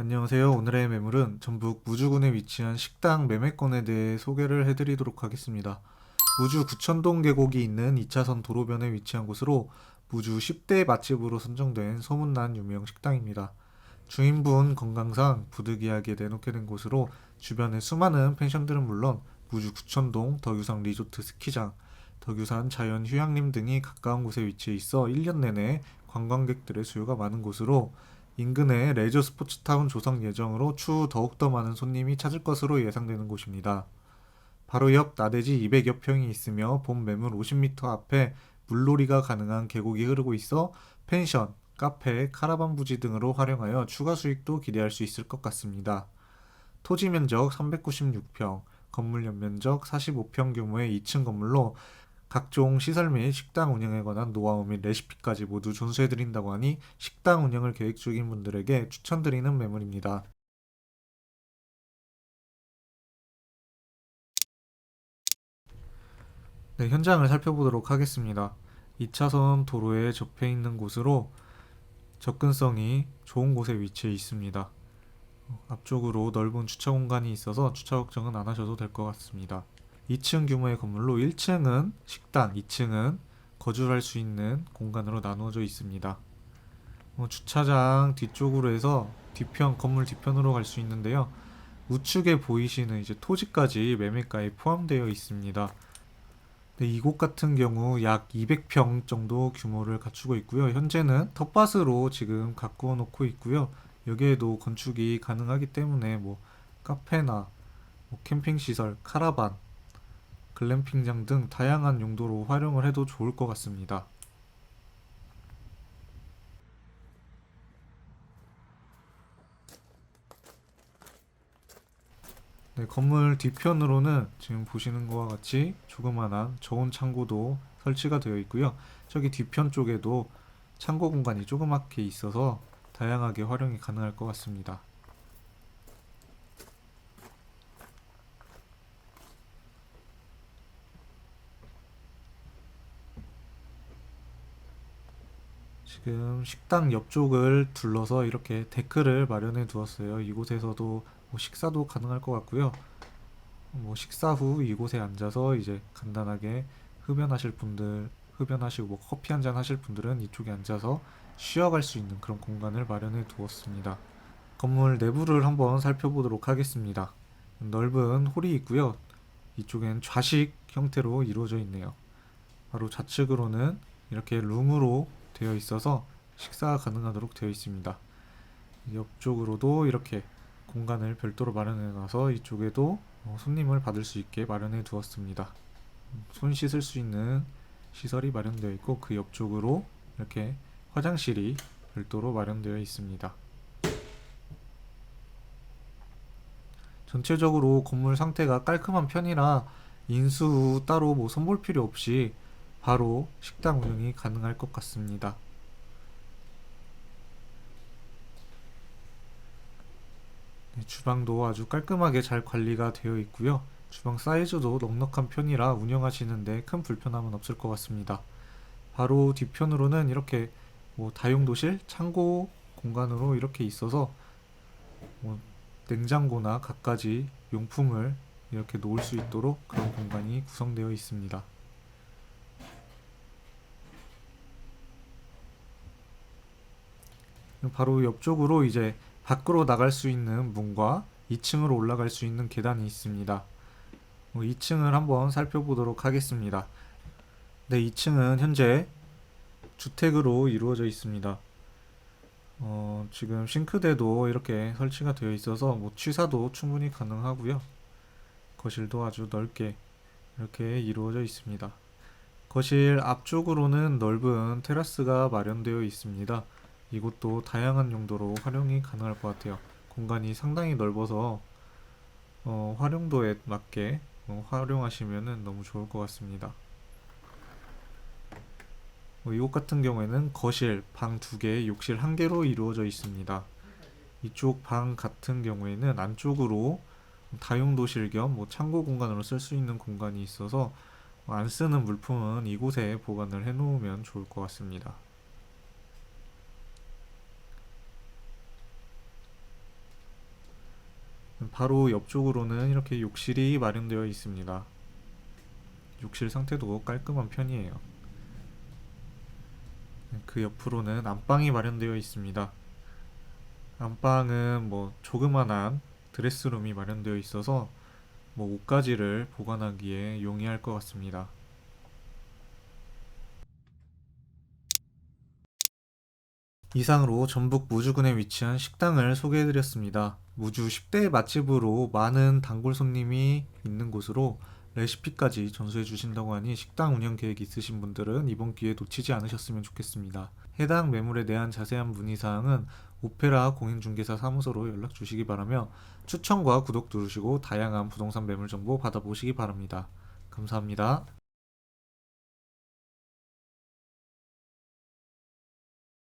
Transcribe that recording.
안녕하세요. 오늘의 매물은 전북 무주군에 위치한 식당 매매권에 대해 소개를 해드리도록 하겠습니다. 무주 구천동 계곡이 있는 2차선 도로변에 위치한 곳으로 무주 10대 맛집으로 선정된 소문난 유명 식당입니다. 주인분 건강상 부득이하게 내놓게 된 곳으로 주변의 수많은 펜션들은 물론 무주 구천동 덕유산 리조트 스키장, 덕유산 자연 휴양림 등이 가까운 곳에 위치해 있어 1년 내내 관광객들의 수요가 많은 곳으로 인근에 레저 스포츠타운 조성 예정으로 추후 더욱더 많은 손님이 찾을 것으로 예상되는 곳입니다. 바로 옆 나대지 200여 평이 있으며 본 매물 50m 앞에 물놀이가 가능한 계곡이 흐르고 있어 펜션, 카페, 카라반 부지 등으로 활용하여 추가 수익도 기대할 수 있을 것 같습니다. 토지 면적 396평, 건물 연면적 45평 규모의 2층 건물로 각종 시설 및 식당 운영에 관한 노하우 및 레시피까지 모두 전수해드린다고 하니 식당 운영을 계획 중인 분들에게 추천드리는 매물입니다. 네, 현장을 살펴보도록 하겠습니다. 2차선 도로에 접해 있는 곳으로 접근성이 좋은 곳에 위치해 있습니다. 어, 앞쪽으로 넓은 주차 공간이 있어서 주차 걱정은 안 하셔도 될 것 같습니다. 2층 규모의 건물로 1층은 식당, 2층은 거주할 수 있는 공간으로 나누어져 있습니다. 어, 주차장 뒤쪽으로 해서 뒤편 건물 뒤편으로 갈 수 있는데요. 우측에 보이시는 이제 토지까지 매매가에 포함되어 있습니다. 네, 이곳 같은 경우 약 200평 정도 규모를 갖추고 있고요. 현재는 텃밭으로 지금 가꾸어 놓고 있고요. 여기에도 건축이 가능하기 때문에 뭐 카페나 뭐 캠핑 시설, 카라반, 글램핑장 등 다양한 용도로 활용을 해도 좋을 것 같습니다. 네, 건물 뒤편으로는 지금 보시는 것과 같이 조그만한 저온 창고도 설치가 되어 있고요. 저기 뒤편 쪽에도 창고 공간이 조그맣게 있어서 다양하게 활용이 가능할 것 같습니다. 지금 식당 옆쪽을 둘러서 이렇게 데크를 마련해 두었어요. 이곳에서도 뭐 식사도 가능할 것 같고요. 뭐 식사 후 이곳에 앉아서 이제 간단하게 흡연하실 분들, 흡연하시고 뭐 커피 한 잔 하실 분들은 이쪽에 앉아서 쉬어갈 수 있는 그런 공간을 마련해 두었습니다. 건물 내부를 한번 살펴보도록 하겠습니다. 넓은 홀이 있고요. 이쪽엔 좌식 형태로 이루어져 있네요. 바로 좌측으로는 이렇게 룸으로 되어 있어서 식사가 가능하도록 되어 있습니다. 옆쪽으로도 이렇게 공간을 별도로 마련해 놔서 이쪽에도 어, 손님을 받을 수 있게 마련해 두었습니다. 손 씻을 수 있는 시설이 마련되어 있고 그 옆쪽으로 이렇게 화장실이 별도로 마련되어 있습니다. 전체적으로 건물 상태가 깔끔한 편이라 인수 후 따로 뭐 손볼 필요 없이 바로 식당 운영이 가능할 것 같습니다. 네, 주방도 아주 깔끔하게 잘 관리가 되어 있고요. 주방 사이즈도 넉넉한 편이라 운영하시는데 큰 불편함은 없을 것 같습니다. 바로 뒤편으로는 이렇게 뭐 다용도실, 창고 공간으로 이렇게 있어서 뭐 냉장고나 갖가지 용품을 이렇게 놓을 수 있도록 그런 공간이 구성되어 있습니다. 바로 옆쪽으로 이제 밖으로 나갈 수 있는 문과 2층으로 올라갈 수 있는 계단이 있습니다. 2층을 한번 살펴보도록 하겠습니다. 네, 2층은 현재 주택으로 이루어져 있습니다. 어, 지금 싱크대도 이렇게 설치가 되어 있어서 뭐 취사도 충분히 가능하고요. 거실도 아주 넓게 이렇게 이루어져 있습니다. 거실 앞쪽으로는 넓은 테라스가 마련되어 있습니다. 이곳도 다양한 용도로 활용이 가능할 것 같아요. 공간이 상당히 넓어서 어, 활용도에 맞게 어, 활용하시면 너무 좋을 것 같습니다. 어, 이곳 같은 경우에는 거실, 방 두 개, 욕실 한 개로 이루어져 있습니다. 이쪽 방 같은 경우에는 안쪽으로 다용도실 겸 뭐 창고 공간으로 쓸 수 있는 공간이 있어서 안 쓰는 물품은 이곳에 보관을 해 놓으면 좋을 것 같습니다. 바로 옆쪽으로는 이렇게 욕실이 마련되어 있습니다. 욕실 상태도 깔끔한 편이에요. 그 옆으로는 안방이 마련되어 있습니다. 안방은 뭐 조그만한 드레스룸이 마련되어 있어서 뭐 옷가지를 보관하기에 용이할 것 같습니다. 이상으로 전북 무주군에 위치한 식당을 소개해드렸습니다. 무주 10대 맛집으로 많은 단골 손님이 있는 곳으로 레시피까지 전수해 주신다고 하니 식당 운영 계획 있으신 분들은 이번 기회에 놓치지 않으셨으면 좋겠습니다. 해당 매물에 대한 자세한 문의사항은 오페라 공인중개사 사무소로 연락 주시기 바라며 추천과 구독 누르시고 다양한 부동산 매물 정보 받아보시기 바랍니다. 감사합니다.